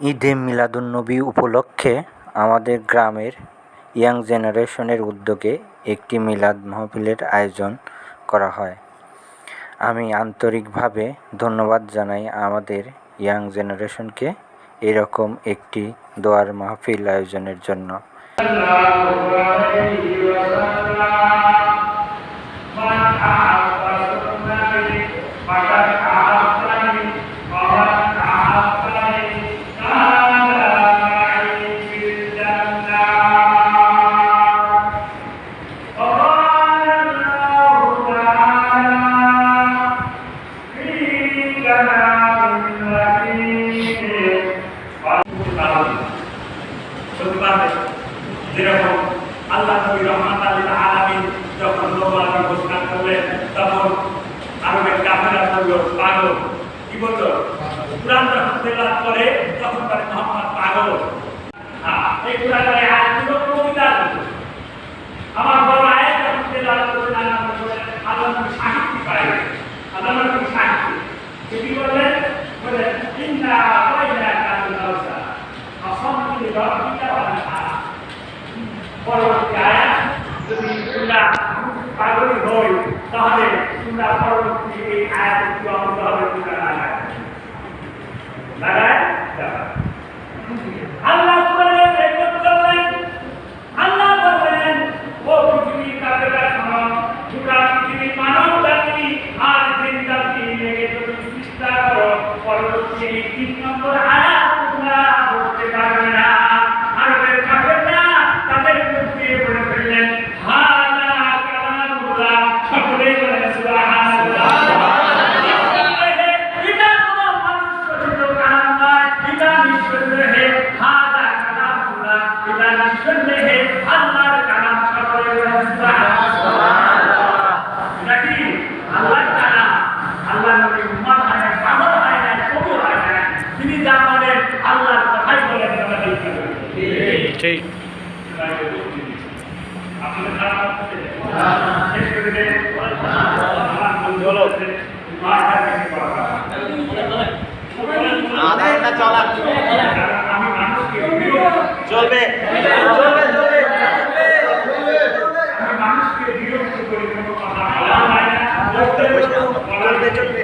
ঈদে মিলাদুন্নবী উপলক্ষে আমাদের গ্রামের ইয়াং জেনারেশনের উদ্যোগে একটি মিলাদ মহফিলের আয়োজন করা হয়। আমি আন্তরিকভাবে ধন্যবাদ জানাই আমাদের ইয়াং জেনারেশনকে এরকম একটি দোয়ার মাহফিল আয়োজনের জন্য। সত্যি পারবে যেরকম আল্লাহ নবী রহমান আলী আলামিন যখন নবাবী ঘোষণা করলেন, তখন আরবের কাফেরা বলল, পাগল, কি বলল? কোরআন যখন তেলাওয়াত করে, তখন বলে, মোহাম্মদ পাগল। হ্যাঁ এই কোরআনের আয়াতগুলো কবিতার মতো আমার বড় আয়াত যখন তেলাওয়াত করলেন আল্লাহ আল্লাহ নবী সাহিত্যিক পাইবে আল্লাহ নবী সাহিত্যিক কি? বললেন? বলেন ইন্না আতাইনা কাল কাউসার অসম্পূর্ণ পরবর্তী আয়াত, যদি তোমরা পাগল হই, তাহলে তোমরা পরবর্তী এই আয়াতটি অঙ্গ হবে, তোমরা লাগায়। লাগায়? আল্লাহ রেকর্ড করলেন আল্লাহ বললেন ও পৃথিবীর কাফেররা শোনো গোটা পৃথিবীর মানব জাতি আর জিন জাতি লেগে যদি চেষ্টা করো, পরবর্তী তিন নম্বর আয়াত চলবে চলবে চলবে আমি মানুষকে বিরক্ত করি কোনো কথা বলা হয় না বলতে বলা চলবে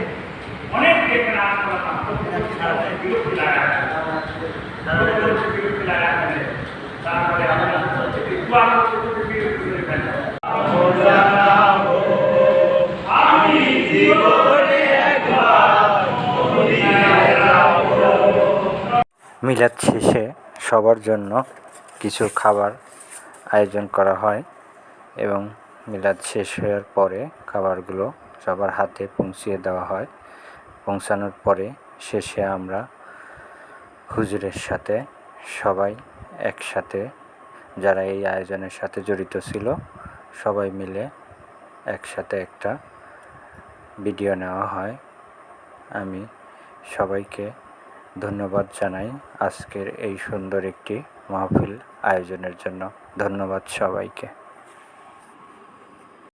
অনেক এখানে আলোচনা বিরক্তি লাগা বিরক্তি লাগা তারপরে আমরা মিলাদ শেষে সবার জন্য কিছু খাবার আয়োজন করা হয় এবং মিলাদ শেষ হওয়ার পরে খাবারগুলো সবার হাতে পৌঁছিয়ে দেওয়া হয়। পৌঁছানোর পরে শেষে আমরা হুজুরের সাথে সবাই একসাথে যারা এই আয়োজনের সাথে জড়িত ছিল, সবাই মিলে একসাথে একটা ভিডিও নেওয়া হয়। আমি সবাইকে ধন্যবাদ জানাই আজকের এই সুন্দর একটি মাহফিল আয়োজনের জন্য। ধন্যবাদ সবাইকে।